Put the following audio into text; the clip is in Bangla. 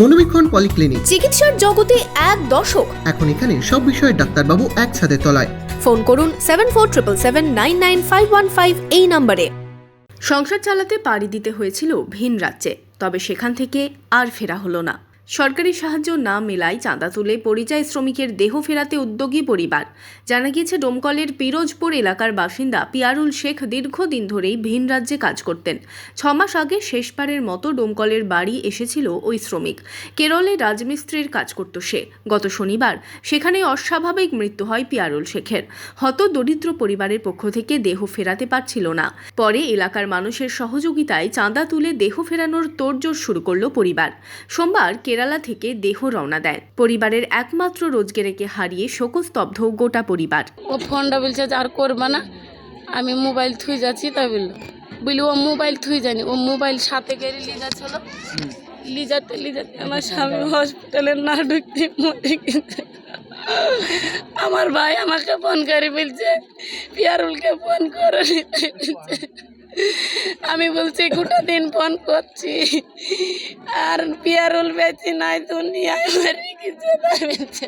মনোবীক্ষণ পলিক্লিনিক। চিকিৎসার জগতে এক দশক এখন এখানে সব বিষয়ে ডাক্তারবাবু একসাথে তলায়। ফোন করুন seven four triple seven nine nine five one five এই নাম্বারে। সংসার চালাতে পাড়ি দিতে হয়েছিল ভিন রাজ্যে তবে সেখান থেকে আর ফেরা হলো না। সরকারি সাহায্য না মেলায় চাঁদা তুলে পরিযায়ী শ্রমিকের দেহ ফেরাতে উদ্যোগী পরিবার। জানা গিয়েছে, ডোমকলের পিরোজপুর এলাকার বাসিন্দা পিয়ারুল শেখ দীর্ঘদিন ধরেই ভিন রাজ্যে কাজ করতেন। ছমাস আগে শেষবারের মতো ডোমকলের বাড়ি এসেছিল ওই শ্রমিক। কেরলে রাজমিস্ত্রির কাজ করত সে। গত শনিবার সেখানে অস্বাভাবিক মৃত্যু হয় পিয়ারুল শেখের। হত দরিদ্র পরিবারের পক্ষ থেকে দেহ ফেরাতে পারছিল না। পরে এলাকার মানুষের সহযোগিতায় চাঁদা তুলে দেহ ফেরানোর তোড়জোড় শুরু করল পরিবার। সোমবার কেরালা থেকে দেহ রওনা দেয় পরিবারের একমাত্র রোজগেরেকে হারিয়ে শোকস্তব্ধ গোটা পরিবার। ও ফোনটা বলছে আর করবে না। আমি মোবাইল থুই যাচ্ছি, তাই বলল। বলি ও মোবাইল থুই জানি ও মোবাইল সাথে করে নিয়ে যাচ্ছিল লিজাতে লিজাতে আমার স্বামী হসপিটালে না ঢুকতে মরে আমার ভাই আমাকে ফোন করে বলছে, পিয়ারুলকে ফোন করে। আমি বলছি গোটা দিন ফোন করছি। আর পিয়ারুল বেঁচে নাই দুনিয়ায় গেছে তাই বলছে